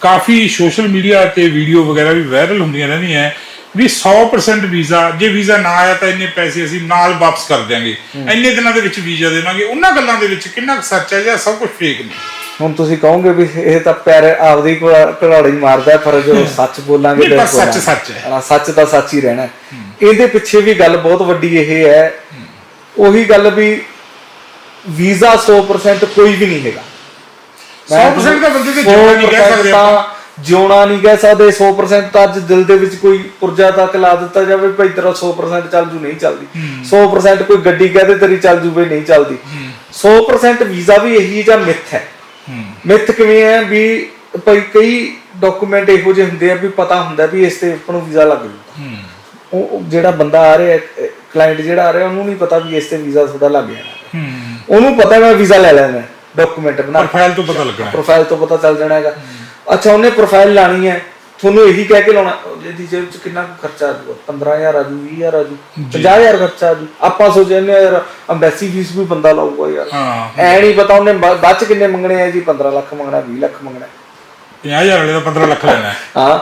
ਕਾਫੀ social media ਤੇ video ਵਗੈਰਾ ਵੀ ਵਾਇਰਲ ਹੁੰਦੀਆਂ ਰਹਿੰਦੀਆਂ ਹੈ ਵੀ 100% ਵੀਜ਼ਾ ਜੇ ਵੀਜ਼ਾ ਨਾ ਆਇਆ ਤਾਂ ਇੰਨੇ ਪੈਸੇ ਅਸੀਂ ਨਾਲ ਵਾਪਸ ਕਰ ਦਿਆਂਗੇ। ਇੰਨੇ ਦਿਨਾਂ ਦੇ ਵਿੱਚ ਵੀਜ਼ਾ ਦੇਵਾਂਗੇ। ਉਹਨਾਂ ਗੱਲਾਂ ਦੇ ਵਿੱਚ ਕਿੰਨਾ ਸੱਚ ਹੈ ਜਾਂ ਸਭ ਕੁਝ ਫੇਕ ਨੇ? ਹੁਣ ਤੁਸੀਂ ਕਹੋਗੇ ਵੀ ਇਹ ਤਾਂ ਪੈਰ ਆਪਦੀ ਘੜਾੜੀ ਮਾਰਦਾ ਪਰ ਜੋ ਸੱਚ ਬੋਲਾਂਗੇ ਬੋਲਾਂਗੇ। ਸੱਚ ਸੱਚ ਹੈ। ਸੱਚ ਤਾਂ ਸੱਚ ਹੀ ਰਹਿਣਾ। ਇਹਦੇ ਪਿੱਛੇ ਵੀ ਗੱਲ ਬਹੁਤ ਵੱਡੀ ਇਹ ਹੈ। ਉਹੀ ਗੱਲ ਵੀ ਵੀਜ਼ਾ 100% ਕੋਈ ਵੀ ਨਹੀਂ ਹੈਗਾ। 100% ਤਾਂ ਬੰਦੇ ਤੇ ਜਿਉਣਾ ਨਹੀਂ ਕਹਿ 100% ਸਕਦੇ ਆਪਾਂ। ਤਾਂ ਜਿਉਣਾ ਨਹੀਂ ਕਹਿ ਸਕਦੇ 100% ਤਾਂ ਅੱਜ ਦਿਲ ਦੇ ਵਿੱਚ ਕੋਈ ਪੁਰਜਾ ਤੱਕ ਲਾ ਦਿੱਤਾ ਜਾਵੇ ਭਾਈ ਤੇਰਾ 100% ਚੱਲ ਜੂ ਨਹੀਂ ਚੱਲਦੀ। 100% ਕੋਈ ਗੱਡੀ ਕਹਦੇ ਤੇਰੀ ਚੱਲ ਜੂ ਬਈ ਨਹੀਂ ਚੱਲਦੀ। 100% ਵੀਜ਼ਾ ਵੀ ਇਹੀ ਜਾਂ ਮਿੱਥ ਹੈ। ਮਿੱਥ ਕਿਵੇਂ ਹੈ ਵੀ ਭਾਈ ਕਈ ਡਾਕੂਮੈਂਟ ਇਹੋ ਜਿਹੇ ਹੁੰਦੇ ਆ ਵੀ ਪਤਾ ਹੁੰਦਾ ਵੀ ਇਸ ਤੇ ਆਪਾਂ ਨੂੰ ਵੀਜ਼ਾ ਲੱਗ ਜੂਗਾ ਉਹ ਉਹ ਜਿਹੜਾ ਬੰਦਾ ਆ ਰਿਹਾ ਕਲਾਇੰਟ ਜਿਹੜਾ ਆ ਰਿਹਾ ਉਹਨੂੰ ਨਹੀਂ ਪਤਾ ਵੀ ਇਸ ਤੇ ਵੀਜ਼ਾ ਤੁਹਾਡਾ ਲੱਗ ਜਾਣਾ ਉਹਨੂੰ ਪਤਾ ਮੈਂ ਵੀਜ਼ਾ ਲੈ ਲੈਣਾ ਡਾਕੂਮੈਂਟ ਬਣਾ ਪ੍ਰੋਫਾਈਲ ਤੋਂ ਪਤਾ ਲੱਗਣਾ ਪ੍ਰੋਫਾਈਲ ਤੋਂ ਪਤਾ ਚੱਲ ਜਾਣਾ ਹੈਗਾ। ਅੱਛਾ ਉਹਨੇ ਪ੍ਰੋਫਾਈਲ ਲਾਣੀ ਹੈ। ਤੁਹਾਨੂੰ ਇਹੀ ਕਹਿ ਕੇ ਲਾਉਣਾ। ਇਹਦੀ ਜੇਬ ਚ ਕਿੰਨਾ ਖਰਚਾ ਆ ਜਾਊਗਾ 15000 ਆ ਜੂ 20000 ਆ ਜੂ 50000 ਖਰਚਾ ਆ ਜੂ। ਆਪਾਂ ਸੋਚਦੇ ਹਾਂ ਯਾਰ ਅੰਬੈਸੀ ਫੀਸ ਵੀ ਬੰਦਾ ਲਾਊਗਾ ਯਾਰ। ਹਾਂ ਐ ਨਹੀਂ ਪਤਾ ਉਹਨੇ ਬਾਅਦ ਚ ਕਿੰਨੇ ਮੰਗਣੇ ਆ ਜੀ? 15 ਲੱਖ ਮੰਗਣਾ 20 ਲੱਖ ਮੰਗਣਾ। 50000 ਵਾਲੇ ਦਾ 15 ਲੱਖ ਲੈਣਾ ਹਾਂ।